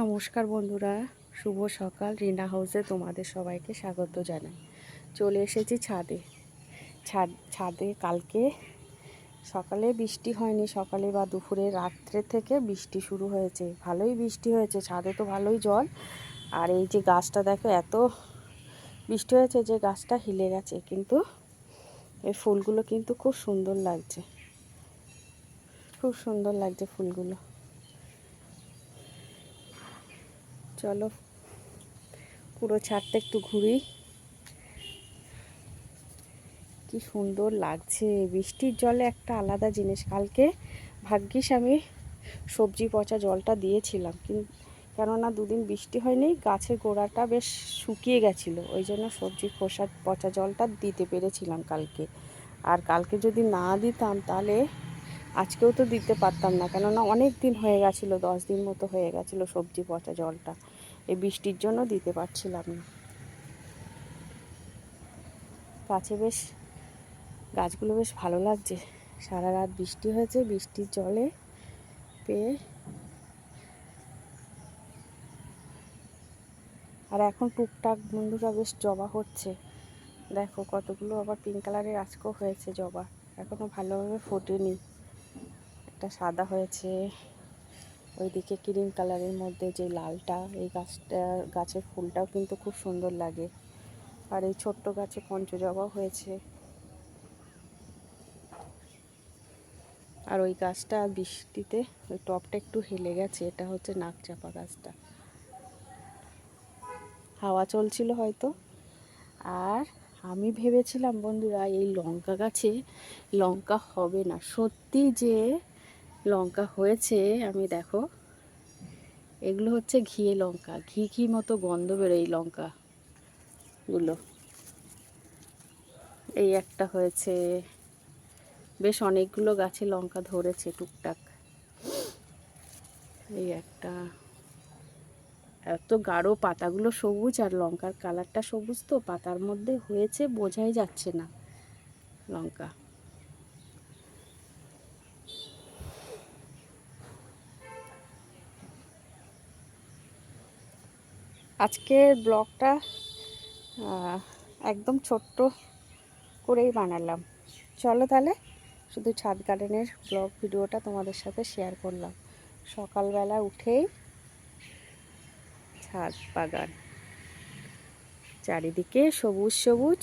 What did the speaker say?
নমস্কার বন্ধুরা, শুভ সকাল। রিনা হাউসে তোমাদের সবাইকে স্বাগত জানাই। চলে এসেছি ছাদে। ছাদ, ছাদে কালকে সকালে বৃষ্টি হয়নি, সকালে বা দুপুরে রাত্রে থেকে বৃষ্টি শুরু হয়েছে। ভালোই বৃষ্টি হয়েছে, ছাদে তো ভালোই জল। আর এই যে গাছটা দেখো, এত বৃষ্টি হয়েছে যে গাছটা হিলে গেছে। কিন্তু এই ফুলগুলো কিন্তু খুব সুন্দর লাগছে। খুব সুন্দর লাগছে ফুলগুলো। চলো। পুরো ছাদটা একটু ঘুরি। কি সুন্দর লাগছে। বৃষ্টির জলে একটা আলাদা জিনিস। কালকে ভাগ্যিস আমি সবজি পচা জলটা দিয়েছিলাম। কিন্তু কেননা দুদিন বৃষ্টি হয়নি, গাছের গোড়াটা বেশ শুকিয়ে গেছিল। ওই জন্য সবজি খোসা, পচা জলটা দিতে পেরেছিলাম কালকে। আর কালকে যদি না দিতাম তাহলে আজকেও তো দিতে পারতাম না। কেননা অনেক দিন হয়ে গেছিল, দশ দিন মতো হয়ে গেছিল সবজি পচা জলটা। এই বৃষ্টির জন্য দিতে পারছিলাম না। গাছে বেশ, গাছগুলো বেশ ভালো লাগছে। সারা রাত বৃষ্টি হয়েছে, বৃষ্টির জলে পেয়ে। আর এখন টুকটাক বন্ধুরা বেশ জবা হচ্ছে। দেখো কতগুলো আবার পিঙ্ক কালারের আজকেও হয়েছে জবা। এখনও ভালোভাবে ফোটেনি। একটা সাদা হয়েছে। ওইদিকে ক্রিম কালারের মধ্যে যে লালটা, এই গাছটা, গাছের ফুলটাও কিন্তু খুব সুন্দর লাগে। আর এই ছোট্ট গাছে পঞ্চজবা হয়েছে। আর ওই গাছটা বৃষ্টিতে, ওই টপটা একটু হেলে গেছে, এটা হচ্ছে নাকচাপা গাছটা। হাওয়া চলছিল হয়তো। আর আমি ভেবেছিলাম, বন্ধুরা, এই লঙ্কা গাছে লঙ্কা হবে না। সত্যি যে লঙ্কা হয়েছে, আমি দেখো। এগুলো হচ্ছে ঘিয়ে লঙ্কা, ঘি ঘি মতো গন্ধ বেরোয় এই লঙ্কাগুলো। এই একটা হয়েছে, বেশ অনেকগুলো গাছে লঙ্কা ধরেছে টুকটাক। এই একটা। এত গাঢ় পাতাগুলো সবুজ, আর লঙ্কার কালারটা সবুজ তো, পাতার মধ্যে হয়েছে, বোঝাই যাচ্ছে না লঙ্কা। আজকের ব্লগটা একদম ছোট্ট করেই বানালাম। চলো তাহলে শুধু ছাদ গার্ডেনের ব্লগ ভিডিওটা তোমাদের সাথে শেয়ার করলাম। সকালবেলা উঠেই ছাদ বাগান, চারিদিকে সবুজ সবুজ